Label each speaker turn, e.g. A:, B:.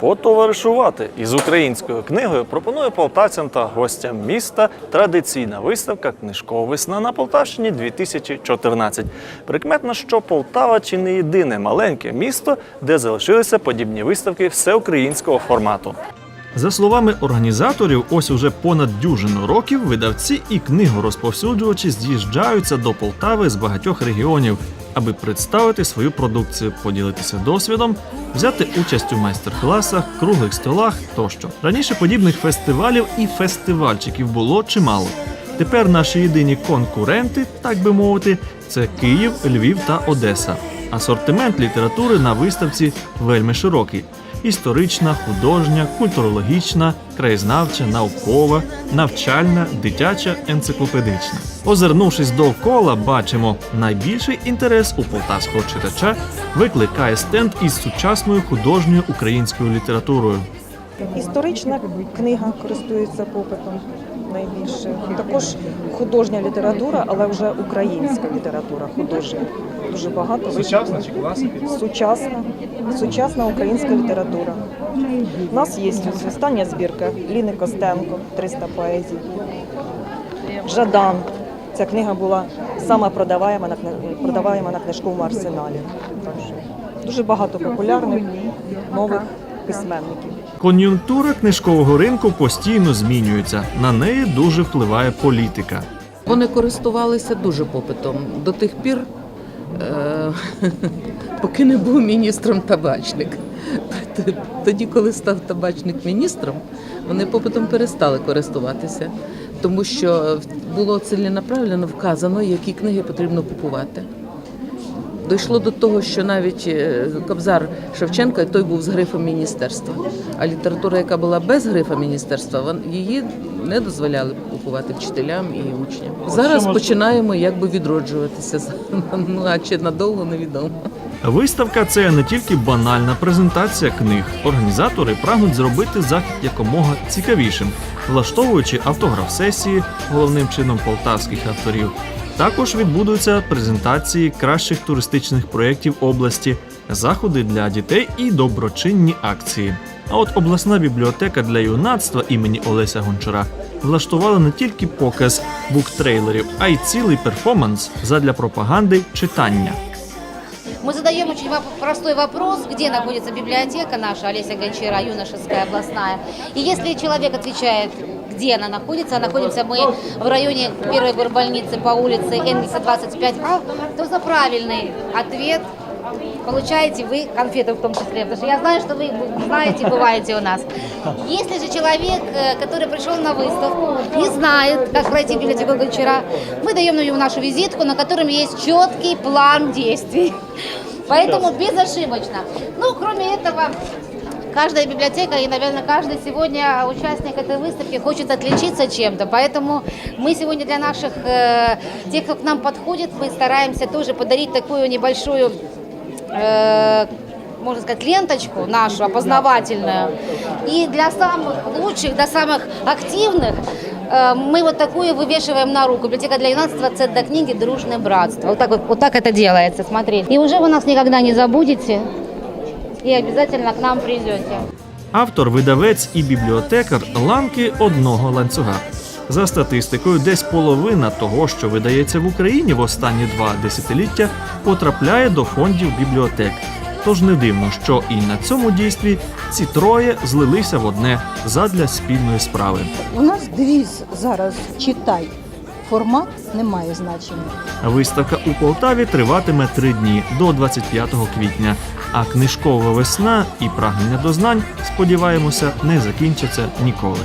A: Потоваришувати із українською книгою пропонує полтавцям та гостям міста традиційна виставка Книжкова весна на Полтавщині 2014. Прикметно, що Полтава чи не єдине маленьке місто, де залишилися подібні виставки всеукраїнського формату. За словами організаторів, ось уже понад дюжину років видавці і книгорозповсюджувачі з'їжджаються до Полтави з багатьох регіонів, аби представити свою продукцію, поділитися досвідом, взяти участь у майстер-класах, круглих столах тощо. Раніше подібних фестивалів і фестивальчиків було чимало. Тепер наші єдині конкуренти, так би мовити, це Київ, Львів та Одеса. Асортимент літератури на виставці вельми широкий: історична, художня, культурологічна, краєзнавча, наукова, навчальна, дитяча, енциклопедична. Озирнувшись довкола, бачимо, найбільший інтерес у полтавського читача викликає стенд із сучасною художньою українською літературою.
B: Історична книга користується попитом найбільше. Також художня література, але вже українська література художня. Дуже багато
C: Сучасна чи класика?
B: сучасна, сучасна українська література. У нас є ось остання збірка Ліни Костенко, 300 поезій. Жадан. Ця книга була сама продаваєма на продаваєма на книжковому арсеналі. Дуже багато популярних нових письменників.
A: Кон'юнктура книжкового ринку постійно змінюється. На неї дуже впливає політика.
D: Вони користувалися дуже попитом до тих пір, е, поки не був міністром табачник. Тоді, коли став табачник міністром, вони попитом перестали користуватися, тому що було ціленаправленно вказано, які книги потрібно купувати. Дійшло до того, що навіть е, Кобзар Шевченка той був з грифом міністерства. А література, яка була без грифа міністерства, її не дозволяли купувати вчителям і учням. Зараз починаємо якби відроджуватися. Ну а чи надовго невідомо.
A: Виставка це не тільки банальна презентація книг. Організатори прагнуть зробити захід якомога цікавішим, влаштовуючи автограф-сесії, головним чином полтавських авторів. Також відбудуться презентації кращих туристичних проєктів області, заходи для дітей і доброчинні акції. А от обласна бібліотека для юнацтва імені Олеся Гончара влаштувала не тільки показ буктрейлерів, а й цілий перформанс задля пропаганди читання.
E: Мы задаем очень простой вопрос, где находится библиотека наша, Олеся Гончара, юношеская областная. И если человек отвечает, где она находится, находимся мы в районе первой горбольницы по улице Энгельса 25А, то за правильный ответ получаете вы конфеты в том числе, потому что я знаю, что вы знаете, бываете у нас. Если же человек, э, который пришел на выставку, не знает, как пройти библиотеку Гончара, мы даем ему нашу визитку, на котором есть четкий план действий. Поэтому безошибочно. Ну, кроме этого, Каждая библиотека и, наверное, каждый сегодня участник этой выставки хочет отличиться чем-то. Поэтому мы сегодня для наших, э, тех, кто к нам подходит, мы стараемся тоже подарить такую небольшую, э, можно сказать, ленточку нашу опознавательную. И для самых лучших, для самых активных э, мы вот такую вывешиваем на руку. Библиотека для юнацтва «Центр до книги. Дружное братство». Вот так вот, вот так это делается, смотрите. И уже вы нас никогда не забудете и обязательно к нам придете.
A: Автор, видавець і бібліотекар ланки одного ланцюга. За статистикою, десь половина того, що видається в Україні в останні два десятиліття, потрапляє до фондів бібліотек. Тож не дивно, що і на цьому дійстві ці троє злилися в одне задля спільної справи.
F: У нас девіз зараз читай. Формат не має значення.
A: Виставка у Полтаві триватиме три дні до 25 квітня. А книжкова весна і прагнення до знань, сподіваємося, не закінчаться ніколи.